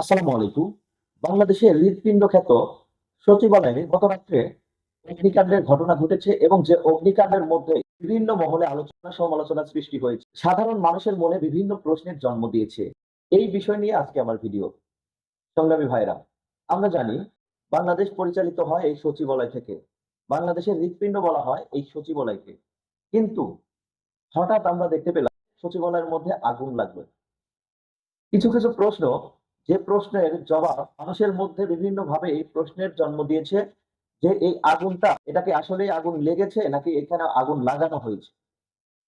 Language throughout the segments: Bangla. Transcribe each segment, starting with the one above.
আসসালামু আলাইকুম। বাংলাদেশের হৃৎপিণ্ড খ্যাত সচিবালয়ে গত রাত্রে অগ্নিকাণ্ডের ঘটনা ঘটেছে এবং যে অগ্নিকাণ্ডের মধ্যে বিভিন্ন মহলে আলোচনা সমালোচনা সৃষ্টি হয়েছে। সাধারণ মানুষের মনে বিভিন্ন প্রশ্নের জন্ম দিয়েছে। এই বিষয় নিয়ে আজকে আমার ভিডিও। সংগ্রামী ভাইরা, আমরা জানি বাংলাদেশ পরিচালিত হয় এই সচিবালয় থেকে। বাংলাদেশের হৃৎপিণ্ড বলা হয় এই সচিবালয়কে। কিন্তু হঠাৎ আমরা দেখতে পেলাম সচিবালয়ের মধ্যে আগুন লাগবে কিছু কিছু প্রশ্ন যে প্রশ্নের জবাব মানুষের মধ্যে বিভিন্ন ভাবে এই প্রশ্নের জন্ম দিয়েছে, যে এই আগুনটা, এটাকে আসলে আগুন লেগেছে নাকি এখানে আগুন লাগানো হয়েছে?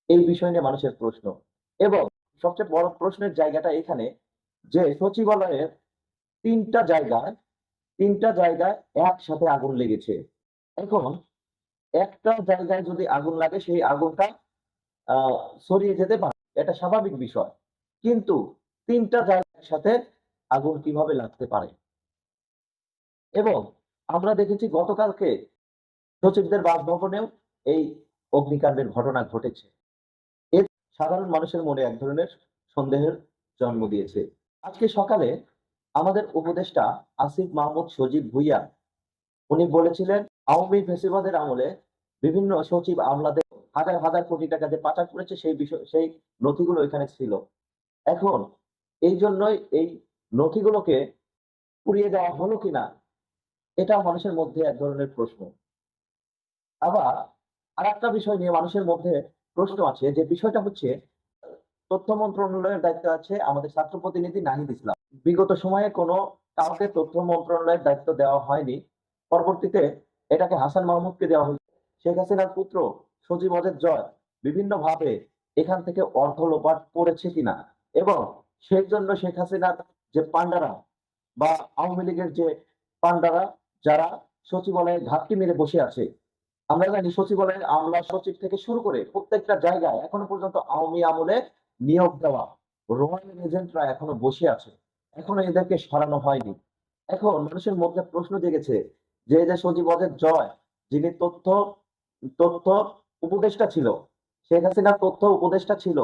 এই বিষয় নিয়ে মানুষের প্রশ্ন। এবং সবচেয়ে বড় প্রশ্নের জায়গাটা এখানে, যে সচিবালয়ের তিনটা জায়গায় তিনটা জায়গায় একসাথে আগুন লেগেছে। এখন একটা জায়গায় যদি আগুন লাগে, সেই আগুনটা ছড়িয়ে যেতে পারে, এটা স্বাভাবিক বিষয়। কিন্তু তিনটা জায়গার সাথে আগুন কীভাবে লাগতে পারে? এবং আমরা দেখেছি গতকালকে সচিবদের বাসভবনেও এই অগ্নিকাণ্ডের ঘটনা ঘটেছে। এর সাধারণ মানুষের মনে এক ধরনের সন্দেহের জন্ম দিয়েছে। আজকে সকালে আমাদের উপদেষ্টা আসিফ মাহমুদ সজীব ভুইয়া, উনি বলেছিলেন, আওয়ামী ফেসিবাদের আমলে বিভিন্ন সচিব আমলাদের হাজার হাজার কোটি টাকা যে পাচার করেছে সেই বিষয়, সেই নথিগুলো এখানে ছিল। এখন এই জন্যই এই নথিগুলোকে পুড়িয়ে দেওয়া হলো কিনা এটা মানুষের মধ্যে এক ধরনের প্রশ্ন। আবার আর একটা বিষয় নিয়ে মানুষের মধ্যে প্রশ্ন আছে, যে বিষয়টা হচ্ছে, তথ্য মন্ত্রণালয়ের দায়িত্ব আছে আমাদের ছাত্র প্রতিনিধি নাহিদ ইসলাম। বিগত সময়ে কোনো কাউকে তথ্য মন্ত্রণালয়ের দায়িত্ব দেওয়া হয়নি। পরবর্তীতে এটাকে হাসান মাহমুদকে দেওয়া হয়েছে। শেখ হাসিনার পুত্র সজীব অজের জয় বিভিন্ন ভাবে এখান থেকে অর্থ লোপাট করেছে কিনা এবং সেই জন্য শেখ হাসিনার যে পান্ডারা বা আওয়ামী লীগের যে পান্ডারা যারা সচিবালয়ে ঘাপটি মেরে বসে আছে, আমরা জানি সচিবালয়ের আমলা সচিব থেকে শুরু করে প্রত্যেকটা জায়গায় এখনও পর্যন্ত আওয়ামী আমলে নিয়োগ দেওয়া রয়্যাল এজেন্টরা এখনও বসে আছে। এখনও এদেরকে সরানো হয়নি। এখন মানুষের মধ্যে প্রশ্ন জেগেছে যে যে সচিব জয়, যিনি তথ্য তথ্য উপদেষ্টা ছিল, শেখ হাসিনার তথ্য উপদেষ্টা ছিল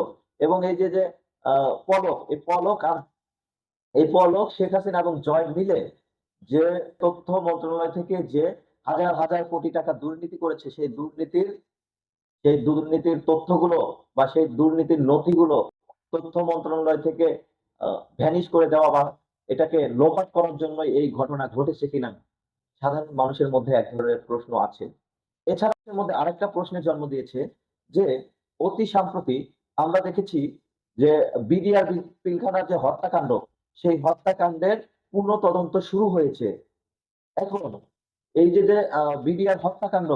এবং এই যে যে পলক, এই পলক আর এই পলক শেখ হাসিনা এবং জয় মিলে যে তথ্য মন্ত্রণালয় থেকে যে হাজার হাজার কোটি টাকা দুর্নীতি করেছে, সেই দুর্নীতির সেই দুর্নীতির তথ্যগুলো বা সেই দুর্নীতির নথিগুলো তথ্য মন্ত্রণালয় থেকে ভ্যানিশ করে দেওয়া বা এটাকে লোপাট করার জন্য এই ঘটনা ঘটেছে কিনা, সাধারণ মানুষের মধ্যে এক ধরনের প্রশ্ন আছে। এছাড়া মধ্যে আরেকটা প্রশ্নের জন্ম দিয়েছে যে, অতি সাম্প্রতি আমরা দেখেছি যে বিডিআর পিলখানার যে হত্যাকাণ্ড সেই হত্যাকাণ্ডের পূর্ণ তদন্ত শুরু হয়েছে। এখন এই যে যে বিডিআর হত্যাকাণ্ড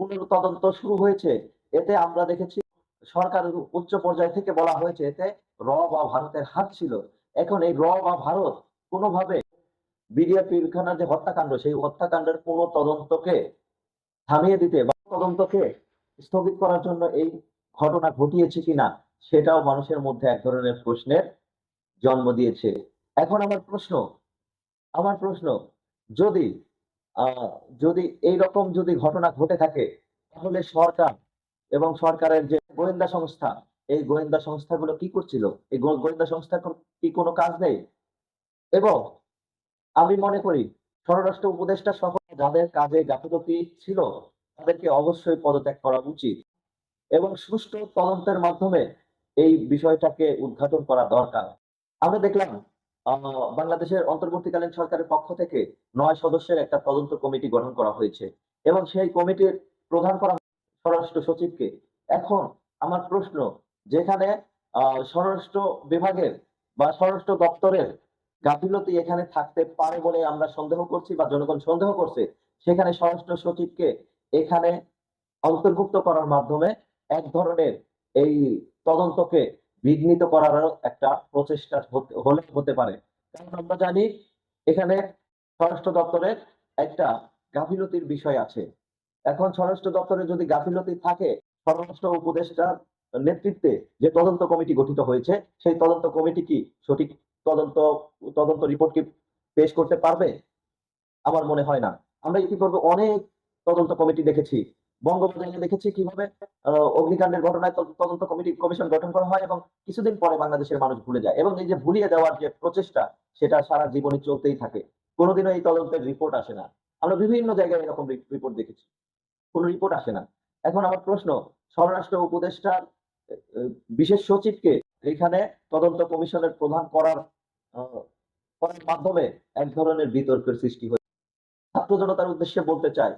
পূর্ণ তদন্ত শুরু হয়েছে, এতে আমরা দেখেছি সরকারের উচ্চ পর্যায় থেকে বলা হয়েছে এতে র বা ভারতের হাত ছিল। এখন এই র বা ভারত কোনোভাবে বিডিআর পিলখানার যে হত্যাকাণ্ড, সেই হত্যাকাণ্ডের পুরো তদন্তকে থামিয়ে দিতে বা তদন্তকে স্থগিত করার জন্য এই ঘটনা ঘটিয়েছে কিনা, সেটাও মানুষের মধ্যে এক ধরনের প্রশ্নের জন্ম দিয়েছে। এখন আমার প্রশ্ন আমার প্রশ্ন, যদি যদি এই রকম যদি ঘটনা ঘটে থাকে, তাহলে সরকার এবং সরকারের যে গোয়েন্দা সংস্থা, এই গোয়েন্দা সংস্থাগুলো কি করছিল? এই গোয়েন্দা সংস্থা কি কোনো কাজ নেই? এবং আমি মনে করি, স্বরাষ্ট্র উপদেষ্টা সহ যাদের কাজে গাফিলতি ছিল, তাদেরকে অবশ্যই পদত্যাগ করা উচিত। এবং সুষ্ঠু তদন্তের মাধ্যমে এই বিষয়টাকে উদ্ঘাটন করা দরকার। আমরা দেখলাম বাংলাদেশের অন্তর্বর্তীকালীন সরকারের পক্ষ থেকে নয় সদস্যের একটা তদন্ত কমিটি গঠন করা হয়েছে এবং সেই কমিটির প্রধান করা স্বরাষ্ট্র সচিবকে। এখন আমার প্রশ্ন, যেখানে স্বরাষ্ট্র বিভাগের বা স্বরাষ্ট্র দপ্তরের গাফিলতি এখানে থাকতে পারে বলে আমরা সন্দেহ করছি বা জনগণ সন্দেহ করছে, সেখানে স্বরাষ্ট্র সচিবকে এখানে অন্তর্ভুক্ত করার মাধ্যমে এক ধরনের এই তদন্তকে বিঘ্নিত করারও একটা প্রচেষ্টা হলে, হতে পারে। কারণ আমরা জানি এখানে স্বরাষ্ট্র দপ্তরের একটা গাফিলতির বিষয় আছে। এখন স্বরাষ্ট্র দপ্তরে যদি গাফিলতি থাকে, স্বরাষ্ট্র উপদেষ্টার নেতৃত্বে যে তদন্ত কমিটি গঠিত হয়েছে, সেই তদন্ত কমিটি কি সঠিক তদন্ত তদন্ত রিপোর্ট কি পেশ করতে পারবে? আমার মনে হয় না। আমরা ইতিপূর্বে অনেক তদন্ত কমিটি দেখেছি। বঙ্গবাজারে দেখেছি কীভাবে অগ্নিকাণ্ডের ঘটনায় তদন্ত কমিটি, কমিশন গঠন করা হয় এবং কিছুদিন পরে বাংলাদেশের মানুষ ভুলে যায় এবং এই যে ভুলিয়ে দেওয়ার যে প্রচেষ্টা, সেটা সারা জীবনে চলতেই থাকে। কোনোদিনও এই তদন্তের রিপোর্ট আসে না। আমরা বিভিন্ন জায়গায় এরকম রিপোর্ট দেখেছি। কোনো রিপোর্ট আসে না। এখন আমার প্রশ্ন, স্বরাষ্ট্র উপদেষ্টার বিশেষ সচিবকে এখানে তদন্ত কমিশনের প্রধান করার করার মাধ্যমে এক ধরনের বিতর্কের সৃষ্টি হয়েছে ছাত্র জনতার উদ্দেশ্যে বলতে চাই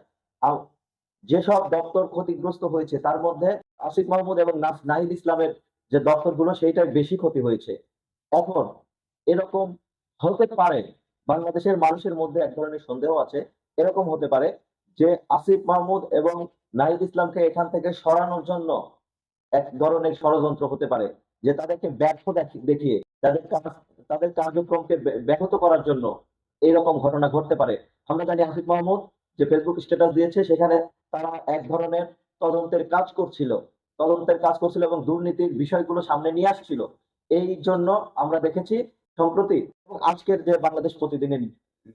যেসব দপ্তর ক্ষতিগ্রস্ত হয়েছে, তার মধ্যে আসিফ মাহমুদ এবং নাহিদ ইসলামের যে দপ্তরগুলো সেইটাই বেশি ক্ষতি হয়েছে। এখন এরকম হতে পারে, বাংলাদেশের মানুষের মধ্যে এক ধরনের সন্দেহ আছে, এরকম হতে পারে যে আসিফ মাহমুদ এবং নাহিদ ইসলামকে এখান থেকে সরানোর জন্য এক ধরনের ষড়যন্ত্র হতে পারে, যে তাদেরকে ব্যর্থ দেখি- দেখিয়ে, তাদের তাদের কার্যক্রমকে ব্যাহত করার জন্য এইরকম ঘটনা ঘটতে পারে। আমরা জানি আসিফ মাহমুদ যে ফেসবুক স্ট্যাটাস দিয়েছে, সেখানে তারা এক ধরনের তদন্তের কাজ করছিল। তদন্তের কাজ করছিল এবং দুর্নীতির বিষয়গুলো সামনে নিয়ে আসছিল। এই জন্য আমরা দেখেছি, সম্প্রতি এবং আজকের যে বাংলাদেশ প্রতিদিনের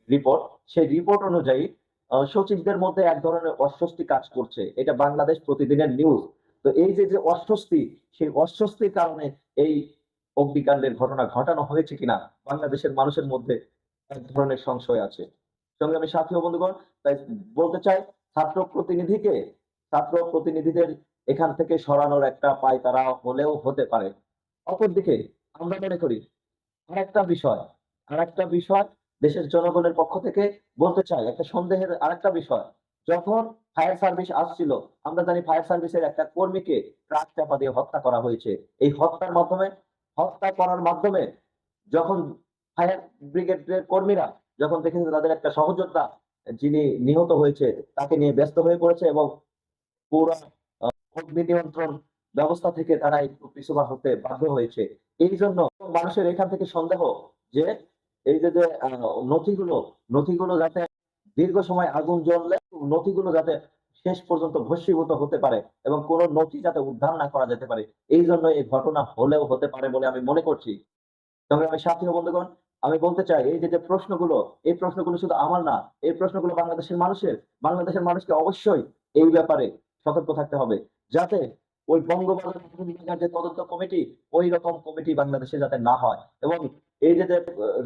রিপোর্ট সেই রিপোর্ট অনুযায়ী সচিবদের মধ্যে এক ধরনের অস্বস্তি কাজ করছে। এটা বাংলাদেশ প্রতিদিনের নিউজ তো এই যে যে অস্বস্তি, সেই অস্বস্তির কারণে এই অগ্নিকাণ্ডের ঘটনা ঘটানো হয়েছে কিনা, বাংলাদেশের মানুষের মধ্যে এক ধরনের সংশয় আছে। সঙ্গে আমি সাথী ও বন্ধুগণ, তাই বলতে চাই, ছাত্র প্রতিনিধিকে, ছাত্র প্রতিনিধিদের এখান থেকে সরানোর একটা পায় তারা হলেও হতে পারে। অপরদিকে আমরা মনে করি আর একটা বিষয় আর একটা বিষয় দেশের জনগণের পক্ষ থেকে বলতে চাই, একটা সন্দেহের আরেকটা বিষয়। যখন ফায়ার সার্ভিস আসছিল, আমরা জানি ফায়ার সার্ভিসের একটা কর্মীকে ট্রাক চাপা দিয়ে হত্যা করা হয়েছে। এই হত্যার মাধ্যমে, হত্যা করার মাধ্যমে যখন ফায়ার ব্রিগেডের কর্মীরা যখন দেখেছে তাদের একটা সহযোদ্ধা যিনি নিহত হয়েছে, তাকে নিয়ে ব্যস্ত হয়ে পড়েছে এবং পুরো অগ্নি নিয়ন্ত্রণ ব্যবস্থা থেকে তারা একটু পিছুপা হতে বাধ্য হয়েছে। এই জন্য মানুষের এখান থেকে সন্দেহ যে এই যে যে নথিগুলো নথিগুলো যাতে দীর্ঘ সময় আগুন জ্বললে নথিগুলো যাতে শেষ পর্যন্ত ভস্মীভূত হতে পারে এবং কোনো নথি যাতে উদ্ধার না করা যেতে পারে, এই জন্য এই ঘটনা হলেও হতে পারে বলে আমি মনে করছি। তবে আমি সাথী বন্ধুগণ আমি বলতে চাই, এই যে প্রশ্নগুলো, এই প্রশ্নগুলো শুধু আমার না, এই প্রশ্নগুলো বাংলাদেশের মানুষের, বাংলাদেশের মানুষকে অবশ্যই এই ব্যাপারে সতর্ক থাকতে হবে যাতে ওই বঙ্গবন্ধু বিভাগের যে তদন্ত কমিটি, ওই রকম কমিটি বাংলাদেশে যাতে না হয় এবং এই যে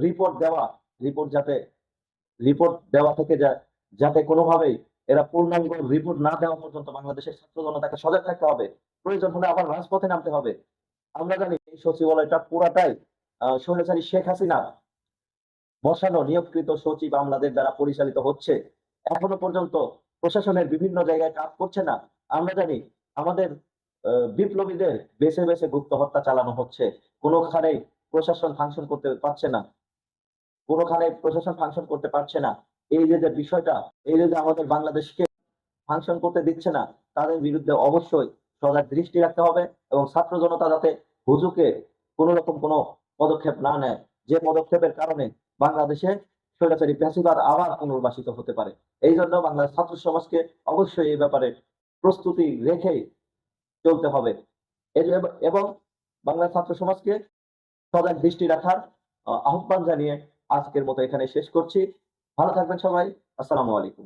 রিপোর্ট দেওয়া রিপোর্ট যাতে রিপোর্ট দেওয়া থেকে যাতে কোনোভাবেই এরা পূর্ণাঙ্গ রিপোর্ট না দেওয়া পর্যন্ত বাংলাদেশের ছাত্র জনতাকে সজাগ থাকতে হবে। প্রয়োজন হলে আবার রাজপথে নামতে হবে। আমরা জানি এই সচিবালয়টা পুরাটাই স্বৈরাচারী শেখ হাসিনা বসানো নিয়োগকৃত সচিব আমলাদের দ্বারা পরিচালিত হচ্ছে। এখনও পর্যন্ত প্রশাসনের বিভিন্ন জায়গায় কাজ করছে না। আমরা জানি আমাদের বিপ্লবীদের বেছে বেছে গুপ্ত হত্যা চালানো হচ্ছে। কোনোখানেই প্রশাসন ফাংশন করতে পারছে না। কোনোখানে প্রশাসন ফাংশন করতে পারছে না। এই যে যে বিষয়টা, এই যে যে আমাদের বাংলাদেশকে ফাংশন করতে দিচ্ছে না, তাদের বিরুদ্ধে অবশ্যই সজাগ দৃষ্টি রাখতে হবে এবং ছাত্র জনতা যাতে হুজুকে কোন রকম কোনো পদক্ষেপ না নেয়। যে পদক্ষেপের কারণে বাংলাদেশে স্বৈরাচারী প্যাসিবাদ আবার পুনর্বাসিত হতে পারে। এই জন্য বাংলার ছাত্র সমাজকে অবশ্যই এই ব্যাপারে প্রস্তুতি রেখেই চলতে হবে। এবং বাংলার ছাত্র সমাজকে সজাগ দৃষ্টি রাখার আহ্বান জানিয়ে আজকের মতো এখানে শেষ করছি। ভালো থাকবেন সবাই। আসসালামু আলাইকুম।